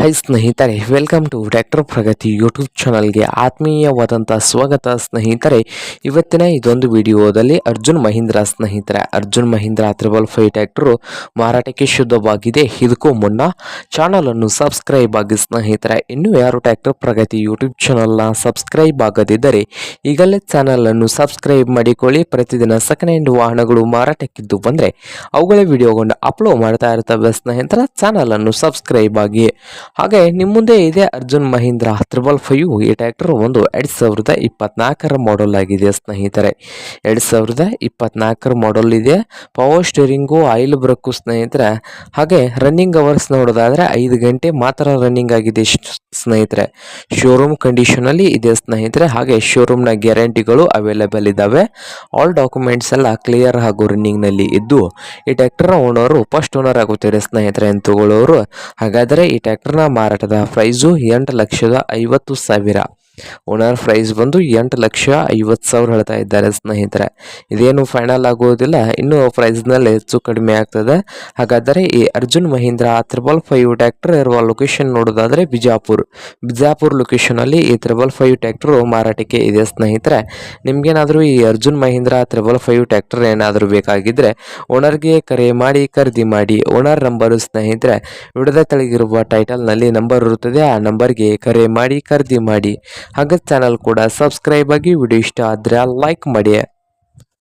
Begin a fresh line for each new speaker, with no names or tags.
High ಸ್ನೇಹಿತರೆ, welcome to tractor Pragati YouTube ಚಾನಲ್ಗೆ ಆತ್ಮೀಯವಾದಂಥ ಸ್ವಾಗತ ಸ್ನೇಹಿತರೆ. ಇವತ್ತಿನ ಇದೊಂದು ವಿಡಿಯೋದಲ್ಲಿ ಅರ್ಜುನ್ ಮಹೀಂದ್ರ ಸ್ನೇಹಿತರೆ. Arjun Mahindra triple five tractor ಮಾರಾಟಕ್ಕೆ ಶುದ್ಧವಾಗಿದೆ. ಇದಕ್ಕೂ ಮುನ್ನ ಚಾನಲನ್ನು ಸಬ್ಸ್ಕ್ರೈಬ್ ಆಗಿ ಸ್ನೇಹಿತರೆ, ಇನ್ನೂ ಯಾರು ಟ್ರ್ಯಾಕ್ಟರ್ ಪ್ರಗತಿ ಯೂಟ್ಯೂಬ್ ಚಾನಲ್ನ ಸಬ್ಸ್ಕ್ರೈಬ್ ಆಗದಿದ್ದರೆ ಈಗಲೇ ಚಾನಲನ್ನು ಸಬ್ಸ್ಕ್ರೈಬ್ ಮಾಡಿಕೊಳ್ಳಿ. ಪ್ರತಿದಿನ ಸೆಕೆಂಡ್ ಹ್ಯಾಂಡ್ ವಾಹನಗಳು ಮಾರಾಟಕ್ಕಿದ್ದು ಬಂದರೆ ಅವುಗಳ ವಿಡಿಯೋಗಳನ್ನು ಅಪ್ಲೋಡ್ ಮಾಡ್ತಾ ಇರ್ತವೆ ಸ್ನೇಹಿತರ. ಚಾನಲನ್ನು ಸಬ್ಸ್ಕ್ರೈಬ್ ಆಗಿ ಹಾಗೆ ನಿಮ್ಮ ಮುಂದೆ ಇದೆ ಅರ್ಜುನ್ ಮಹೀಂದ್ರ. ತ್ರಿಬಲ್ ಫೈವ್ ಈ ಟ್ರ್ಯಾಕ್ಟರ್ ಒಂದು ಎರಡು ಸಾವಿರದ ಇಪ್ಪತ್ನಾಲ್ಕರ ಮಾಡಲ್ ಆಗಿದೆ ಸ್ನೇಹಿತರೆ. ಎರಡು ಸಾವಿರದ ಇಪ್ಪತ್ನಾಲ್ಕರ ಮಾಡಲ್ ಇದೆ. ಪವರ್ ಸ್ಟೇರಿಂಗು ಆಯಿಲ್ ಬ್ರಕ್ಕು ಸ್ನೇಹಿತರೆ. ಹಾಗೆ ರನ್ನಿಂಗ್ ಅವರ್ಸ್ ನೋಡೋದಾದರೆ ಐದು ಗಂಟೆ ಮಾತ್ರ ರನ್ನಿಂಗ್ ಆಗಿದೆ ಸ್ನೇಹಿತರೆ. ಶೋರೂಮ್ ಕಂಡೀಷನಲ್ಲಿ ಇದೆ ಸ್ನೇಹಿತರೆ. ಹಾಗೆ ಶೋರೂಮ್ನ ಗ್ಯಾರಂಟಿಗಳು ಅವೈಲೇಬಲ್ ಇದ್ದಾವೆ ಆಲ್ ಡಾಕ್ಯುಮೆಂಟ್ಸ್ ಎಲ್ಲ ಕ್ಲಿಯರ್ ಹಾಗೂ ರನ್ನಿಂಗ್ನಲ್ಲಿ ಇದ್ದು, ಈ ಟ್ರ್ಯಾಕ್ಟರ್ನ ಓನರು ಫಸ್ಟ್ ಓನರ್ ಆಗುತ್ತಾರೆ ಸ್ನೇಹಿತರೆ ಅಂತ ತಗೊಳ್ಳೋರು ಹಾಗಾದರೆ ಈ ಮಾರಾಟದ ಪ್ರೈಸು ಎಂಟು ಲಕ್ಷದ ಐವತ್ತು ಸಾವಿರ. ಓನರ್ ಪ್ರೈಸ್ ಬಂದು ಎಂಟು ಲಕ್ಷ ಐವತ್ತು ಸಾವಿರ ಹೇಳ್ತಾ ಇದ್ದಾರೆ ಸ್ನೇಹಿತರೆ. ಇದೇನು ಫೈನಲ್ ಆಗುವುದಿಲ್ಲ ಇನ್ನೂ ಪ್ರೈಸ್ನಲ್ಲಿ ಹೆಚ್ಚು ಕಡಿಮೆ ಆಗ್ತದೆ. ಹಾಗಾದರೆ ಈ Arjun Mahindra triple five tractor ಇರುವ ಲೊಕೇಶನ್ ನೋಡೋದಾದರೆ ಬಿಜಾಪುರ್. ಬಿಜಾಪುರ್ ಲೊಕೇಶನಲ್ಲಿ ಈ ತ್ರಿಬಲ್ ಫೈವ್ ಟ್ಯಾಕ್ಟರ್ ಮಾರಾಟಕ್ಕೆ ಇದೆ ಸ್ನೇಹಿತರೆ. ನಿಮಗೇನಾದರೂ ಈ Arjun Mahindra triple five tractor ಏನಾದರೂ ಬೇಕಾಗಿದ್ದರೆ ಓನರ್ಗೆ ಕರೆ ಮಾಡಿ, ಖರೀದಿ ಮಾಡಿ ಓನರ್ ನಂಬರು ಸ್ನೇಹಿತರೆ ವಿಡದ ತೆಳಗಿರುವ ಟೈಟಲ್ನಲ್ಲಿ ನಂಬರ್ ಇರುತ್ತದೆ, ಆ ನಂಬರ್ಗೆ ಕರೆ ಮಾಡಿ, ಖರೀದಿ ಮಾಡಿ. ಹಾಗೆ ಚಾನಲ್ ಕೂಡ ಸಬ್ಸ್ಕ್ರೈಬ್ ಆಗಿ ವಿಡಿಯೋ ಇಷ್ಟ ಆದರೆ ಲೈಕ್ ಮಾಡಿ.